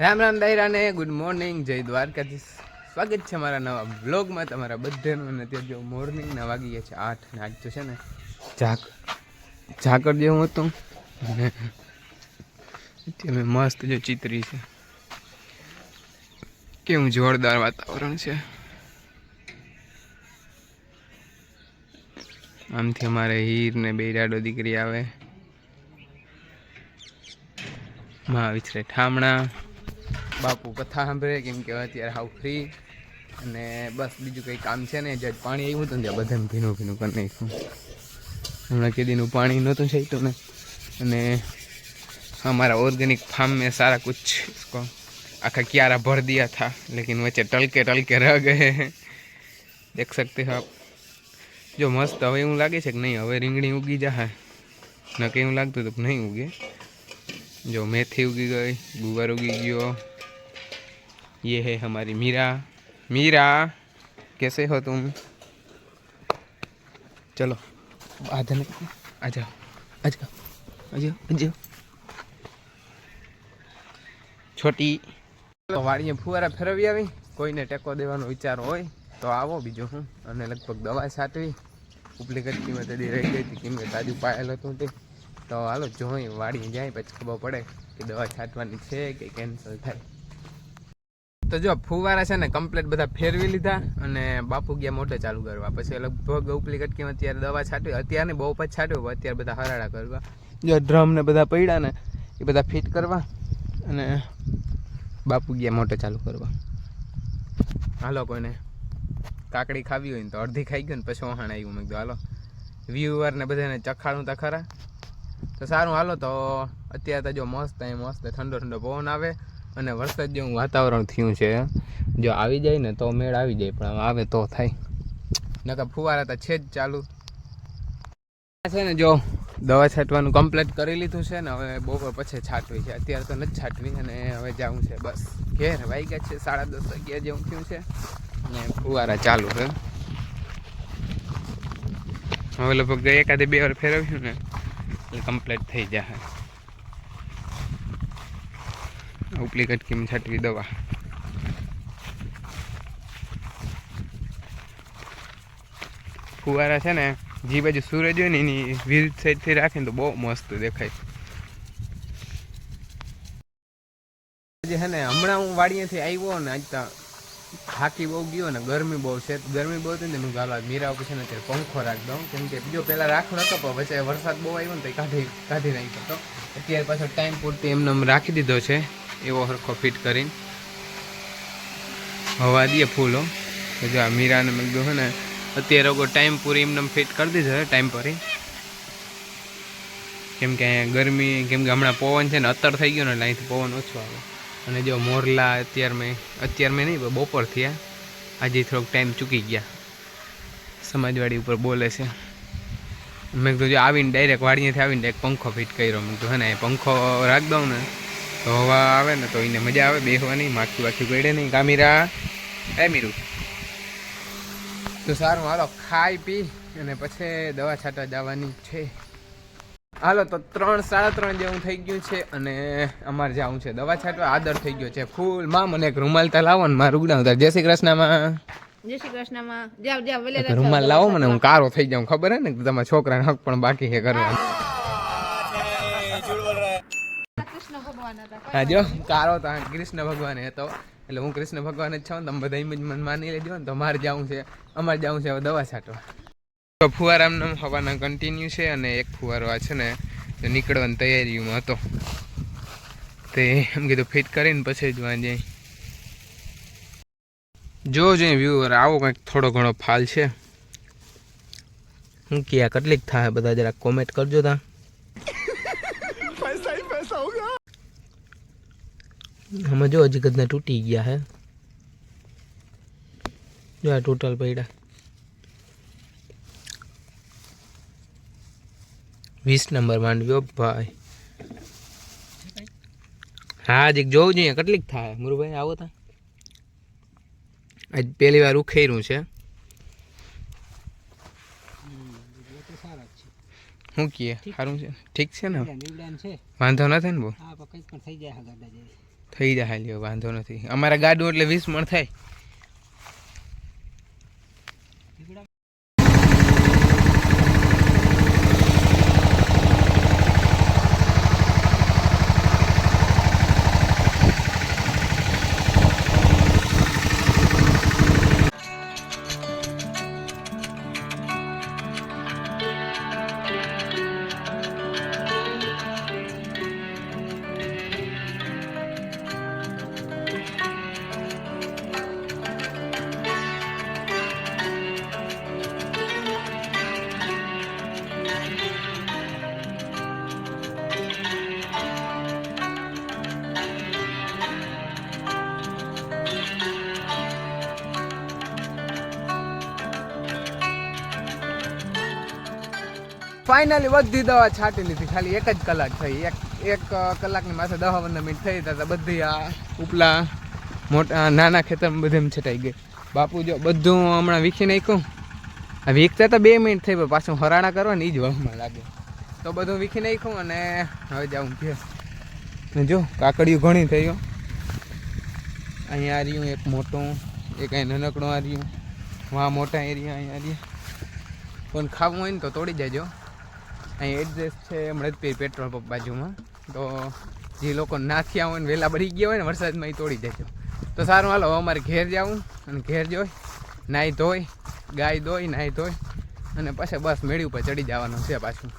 રામ રામ દાયરાને good morning જય દ્વારકાથી સ્વાગત છે મારા નવા બ્લોગમાં તમારા બધાનું અને અત્યારે જો મોર્નિંગના વાગી ગયા છે આઠ ને આઠ તો છે ને ઝાક ઝાકર જેવું હતું. અને મસ્ત જો ચિત્રી છે. કેવું જોરદાર વાતાવરણ છે. આમથી અમારે હીર ને બેરાડો દીકરી આવે. મહાવિશ્રે ઠામણા. બાપુ કથા સાંભળે કેમ કે અત્યારે હાવ ફ્રી અને બસ બીજું કંઈ કામ છે ને જે પાણી આવ્યું હતું ને ત્યાં બધાને ભીનું ભીનું કરી નાખ્યું હમણાં કેદીનું પાણી નહોતું છાંટ્યું ને અને हमारा ऑर्गेनिक फार्म में सारा कुछ इसको आखा क्यारा भर दिया था लेकिन वच्चे टलके टलके रह गए हैं देख सकते हो आप જો મસ્ત હવે એવું લાગે છે કે નહીં હવે રીંગણી ઉગી જાય ન કે એવું લાગતું હતું કે નહીં ઉગે જો મેથી ઉગી ગઈ ગુવાર ઉગી ગયો ये है हमारी मीरा मीरा कैसे हो तुम चलो आ जाने आ जाओ आ जाओ आ जाओ आ जाओ છોટી તો વાડીએ ફુવારા ફેરવી આવી કોઈને ટેકો દેવાનો વિચાર હોય તો આવો બીજું હું અને લગભગ દવા છાંટવી ઉપલી કટકીમાં તેડી રહી ગઈ હતી કેમ કે તાજું પાયેલ હતું તે તો હાલો જોઈ વાડીએ જાય પછી ખબર પડે કે દવા છાંટવાની છે કે કેન્સલ થાય તો જો, ફુવારા છે ને કમ્પ્લીટ બધા ફેરવી લીધા અને બાપુ ગયા મોટે ચાલુ કરવા. પછી લગભગ ઉપલી કટકીમાં અત્યારે દવા છાંટવી અત્યારે બહુ પછી છાંટવી અત્યારે બધા હરાડા કરવા. જો ડ્રમ ને બધા પડ્યા ને, એ બધા ફિટ કરવા અને બાપુ ગયા મોટે ચાલુ કરવા. હાલો કોઈને, કાકડી ખાવી હોય ને તો અડધી ખાઈ ગયો ને, પછી વહાણ આવ્યું મેં કીધું, હાલો. વ્યુઅર ને બધાને ચખાડું તો ખરા. તો સારું, હાલો, તો અત્યારે તો જો મસ્ત, અહીં મસ્ત ઠંડો ઠંડો પવન આવે. અને વરસાદ જેવું વાતાવરણ થયું છે. જો આવી જાય ને તો મેળ આવી જાય, પણ આવે તો થાય. નકર ફુવારા તો છે જ ચાલુ. છે ને જો દવા છાંટવાનું કમ્પ્લીટ કરી લીધું છે ને, હવે બપોર પછી છાંટવી છે. અત્યારે તો નથી છાંટવી અને હવે જવું છે બસ. ઘેર વાગ્યા છે, સાડા દસ અગિયાર જેવું થયું છે. ને ફુવારા ચાલુ છે. હવે લગભગ એકાદે બે વાર ફેરવ્યું ને એટલે કમ્પ્લીટ થઈ જાય ઉપલી કટકીમાં છાંટવી દવા. ફુવારા છે ને, જે બાજુ સૂરજ હોય ને, એની વિરુદ્ધ સાઈડથી રાખે ને તો બહુ મસ્ત દેખાય. આજે છે ને, હમણાં હું વાડીએથી આવ્યો ને, આજ તો થાકી બહુ ગયો ને, ગરમી બહુ છે. ગરમી બહુ હતી ને હું ગાલા મીરા ઉપર છે ને, અત્યારે પંખો રાખ દઉં કેમ કે બીજો પહેલાં રાખો નતો, પણ વચ્ચે વરસાદ બહુ આવ્યો ને, તો કાઢી કાઢી નાખ્યો હતો. અત્યારે પાછો ટાઈમ પૂરતી એમને એમ રાખી દીધો છે. એવો હરખો ફિટ કરીને હવા દઈએ ફૂલો. જો આ મીરાને મેં છે ને, અત્યારે લોકો ટાઈમ પૂરી એમને એમ ફિટ કરી દીધો છે ટાઈમ પર કેમ કે ગરમી, કેમ કે હમણાં પવન છે ને અત્તર થઈ ગયો ને એટલે અહીંથી પવન ઓછો આવે. અને જો મોરલા અત્યાર મેં અત્યાર મેં નહીં, બપોર થયા. આજે થોડોક ટાઈમ ચૂકી ગયા. સમાજવાડી ઉપર બોલે છે. મેં કીધું જો આવીને ડાયરેક્ટ વાડીએથી આવીને ડાયરેક્ટ પંખો ફિટ કર્યો. મેં કીધું હે ને પંખો રાખ દઉં ને. તો હવા આવે ને તો એને મજા આવે બેસવાની માખી વાખી પડે નહીં. કામીરા એ મીરું. તો સારું હાલો ખાઈ પી અને પછી દવા છાંટવા જવાની છે. હાલો તો ત્રણ સાડા ત્રણ જેવું થઈ ગયું છે અને અમારે જવું છે દવા છાંટવા આદર થઈ ગયો છે. ફૂલમાં મને એક રૂમાલ તા લાવો ને મારું ઉડાવ જય શ્રી કૃષ્ણમાં. જય શ્રી કૃષ્ણમાં. જાવ જાવ રૂમાલ લાવો મને હું કારો થઈ જાઉં. ખબર હે ને તમારા છોકરાને હક પણ બાકી છે કરવાનું હા જો કારો તો કૃષ્ણ ભગવાન હતો. એટલે હું કૃષ્ણ ભગવાન જ છું તમે બધા ઇમેજ મને માની લેજો ને તો મારે જવું છે. અમારે જવું છે હવે દવા છાંટવા. તો ફુવારામનો હવાના કન્ટિન્યુ છે અને એક ફુવારો આ છે ને નીકળવાની તૈયારીમાં હતો. તે એમ કીધું ફિટ કરીને પછી જ વાંજે. જો જે વ્યૂઅર આવો કંઈક થોડો ઘણો ફાલ છે. હું ક્યાં કેટલીક થાય બધા જરા કોમેન્ટ કરજો તા. આમાં જો હજી કદના તૂટી ગયા હે. જો આ ટોટલ પડ્યા. વીસ નંબર માંડવ્યો ભાઈ. હા હજી જોવું જોઈએ કેટલીક થાય. મુરુભાઈ આવો તા. આજ પહેલી વાર ઉખેર્યું છે. શું કીએ? સારું છે. ઠીક છે ને? વાંધો નથી ને બહુ? થઈ જાય થઈ જાય લ્યો વાંધો નથી. અમારા ગાડું એટલે વીસ મણ થાય. ફાઇનલી બધી દવા છાંટી લીધી. ખાલી એક જ કલાક થઈ. એક એક કલાકની માથે દહ પંદર મિનિટ થઈ ત્યાં બધી આ ઉપલા મોટા નાના ખેતરમાં બધે એમ છટાઈ ગઈ. બાપુ જો બધું હમણાં વીખી નાખ્યું. વીખતા તો બે મિનિટ થઈ, પણ પાછું હરાણા કરવા ને એ જ વહમાં લાગે. તો બધું વીખી નાખ્યું અને હવે જાઉં ઘેર. ને જો, કાકડીયું ઘણી થઈ ગયો. અહીંયા રહ્યું, એક મોટું, એક અહીં નાનકડું આ રહ્યું. વાં મોટા એરિયા અહીંયા રહ્યા. પણ ખાવું હોય ને તો તોડી જાજો અહીં એડ્રેસ છે મળદપીર પેટ્રોલ પંપ બાજુમાં. તો જે લોકો નાખ્યા હોય ને વહેલા બળી ગયા હોય ને વરસાદમાં એ તોડી દેજો. તો સારું, હાલો અમારે ઘેર જાવું અને ઘેર જોઈ નાહી ધોઈ, ગાય ધોઈ નાહી ધોઈ અને પછી બસ મેળી ઉપર ચડી જવાનું છે પાછું.